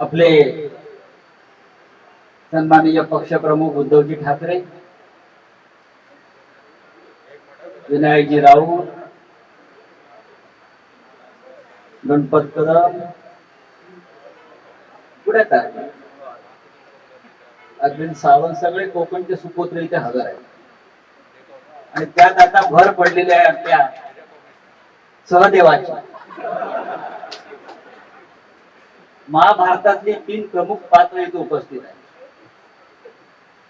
आपले सन्माननीय पक्षप्रमुख उद्धवजी ठाकरे विनायकजी राऊत गणपत कदम पुढे काय? अरविंद सावंत सगळे कोकणचे सुपुत्र इथे हजर आहेत. आणि त्यात आता भर पडलेली आहे आपल्या सहदेवाची. महाभारतातली तीन प्रमुख पात्र इथे उपस्थित आहेत.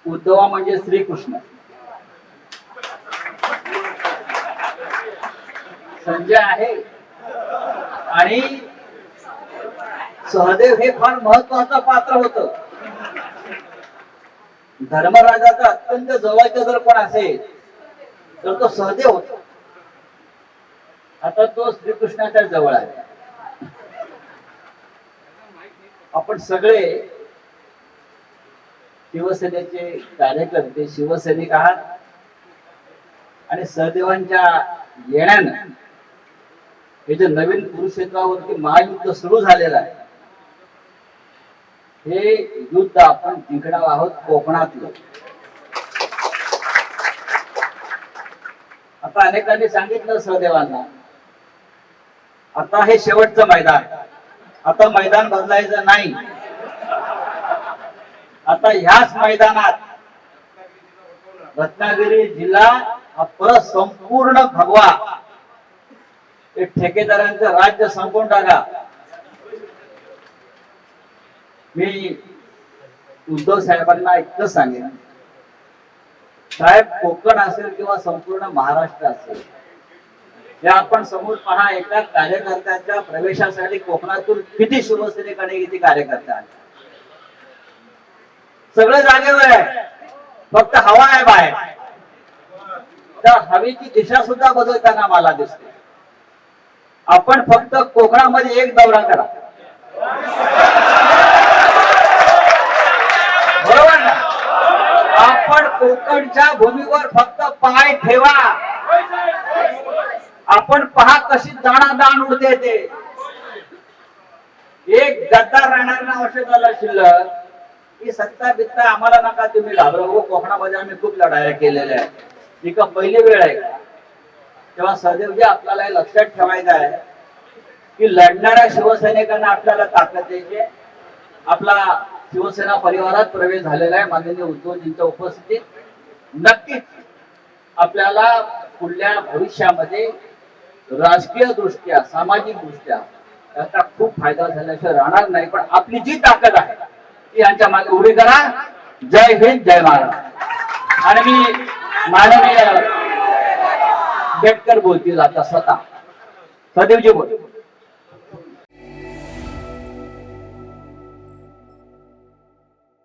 उद्धवा म्हणजे श्रीकृष्ण. संजय आहे. आणि सहदेव हे फार महत्वाचं पात्र होत. धर्मराजाचा अत्यंत जवळचा जर कोण असेल तर तो सहदेव होता. आता तो श्रीकृष्णाच्या जवळ आहे. आपण सगळे शिवसेनेचे कार्यकर्ते शिवसैनिक आहात. आणि सहदेवांच्या येण्यानं हे जे नवीन कुरुक्षेत्रावरती महायुद्ध सुरू झालेलं आहे हे युद्ध आपण जिंकणार आहोत कोकणातलं. आता अनेकांनी सांगितलं सहदेवांना आता हे शेवटचं मैदान. आता मैदान बदलायचं नाही. आता ह्याच मैदानात रत्नागिरी जिल्हा हा संपूर्ण भगवा. ठेकेदारांचं राज्य संपवून टाका. मी उद्धव साहेबांना इतकं सांगेन. साहेब कोकण असेल किंवा संपूर्ण महाराष्ट्र असेल हे आपण समोर पहा एका कार्यकर्त्याच्या प्रवेशासाठी कोकणातून किती शिवसेनेकडे किती कार्यकर्ते आले? सगळं जागेवर आहे. फक्त हवा आहे बाहेर. त्या हवेची दिशा सुद्धा बदलताना मला दिसते. आपण फक्त कोकणामध्ये एक दौरा करा. बरोबर ना? आपण कोकणच्या भूमीवर फक्त पाय ठेवा. आपण पहा कशी दाणा दाण उडते ते. एक गद्दार राहणार ना औषधाला शिल्लक की सत्ता बित्ता आम्हाला नका तुम्ही घाबरव. हो, कोकणामध्ये आम्ही खूप लढाया केलेल्या आहेत. ही का पहिली वेळ आहे तेव्हा सहदेवजी आपल्याला लक्षात ठेवायचं आहे की लढणाऱ्या शिवसैनिकांना आपल्याला ताकद द्यायची आपला शिवसेना परिवारात प्रवेश झालेला आहे. माननीय उद्धवजींच्या उपस्थितीत. नक्कीच आपल्याला पुढल्या भविष्यामध्ये राजकीय दृष्ट्या सामाजिक दृष्ट्या त्याचा खूप फायदा झाल्याशिवाय राहणार नाही पण आपली जी ताकद आहे ती यांच्या मागे उभी करा. जय हिंद जय महाराज आणि मी माननीय बेटकर बोलतील आता स्वतः. सदैवजी बोल